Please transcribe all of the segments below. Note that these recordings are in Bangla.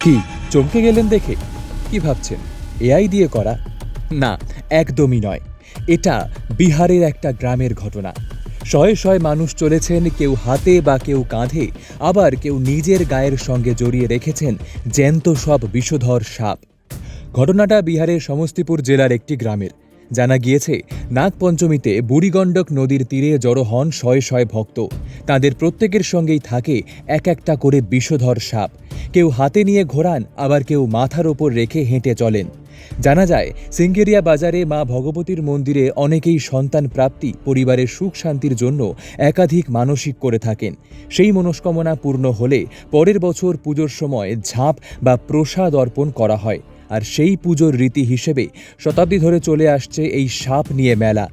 কি, চমকে গেলেন দেখে? কি ভাবছেন? এআই দিয়ে করা? না, একদমই নয়। এটা বিহারের একটা গ্রামের ঘটনা। শয়ে শয়ে মানুষ চলেছেন, কেউ হাতে বা কেউ কাঁধে। আবার কেউ নিজের গায়ের সঙ্গে জড়িয়ে রেখেছেন জ্যান্ত সব বিষধর সাপ। ঘটনাটা বিহারের সমস্তিপুর জেলার একটি গ্রামের। জানা গিয়েছে, নাগপঞ্চমীতে বুড়িগণ্ডক নদীর তীরে জড়ো হন শয়ে শয়ে ভক্ত। তাদের প্রত্যেকের সঙ্গেই থাকে এক একটা করে বিষধর সাপ। কেউ হাতে নিয়ে ঘোরান, আবার কেউ মাথার ওপর রেখে হেঁটে চলেন। জানা যায়, সিঙ্গেরিয়া বাজারে মা ভগবতীর মন্দিরে অনেকেই সন্তান প্রাপ্তি, পরিবারের সুখ শান্তির জন্য একাধিক মানসিক করে থাকেন। সেই মনস্কামনা পূর্ণ হলে পরের বছর পুজোর সময় ঝাঁপ বা প্রসাদ অর্পণ করা হয়। আর সেই পুজোর রীতি হিসেবে শতাব্দী ধরে চলে আসছে এই সাপ নিয়ে মেলা।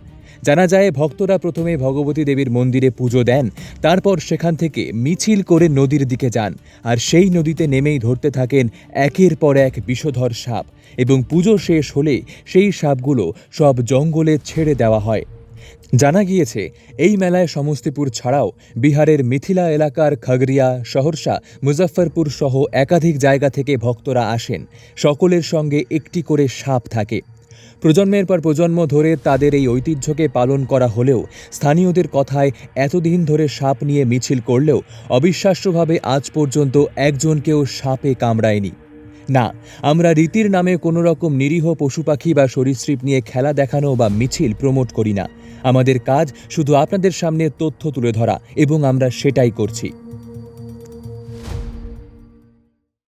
জানা যায়, ভক্তরা প্রথমে ভগবতী দেবীর মন্দিরে পুজো দেন, তারপর সেখান থেকে মিছিল করে নদীর দিকে যান আর সেই নদীতে নেমেই ধরতে থাকেন একের পর এক বিষধর সাপ এবং পুজো শেষ হলে সেই সাপগুলো সব জঙ্গলে ছেড়ে দেওয়া হয়। জানা গিয়েছে, এই মেলায় সমস্তিপুর ছাড়াও বিহারের মিথিলা এলাকার খগরিয়া সহরসা, মুজফ্ফরপুর সহ একাধিক জায়গা থেকে ভক্তরা আসেন। সকলের সঙ্গে একটি করে সাপ থাকে। প্রজন্মের পর প্রজন্ম ধরে তাদের এই ঐতিহ্যকে পালন করা হলেও স্থানীয়দের কথায় এতদিন ধরে সাপ নিয়ে মিছিল করলেও অবিশ্বাস্যভাবে আজ পর্যন্ত একজনকেও সাপে কামড়ায়নি। না, আমরা রীতির নামে কোনো রকম নিরীহ পশু পাখি বা সরীসৃপ নিয়ে খেলা দেখানো বা মিছিল প্রমোট করি না। আমাদের কাজ শুধু আপনাদের সামনে তথ্য তুলে ধরা এবং আমরা সেটাই করছি।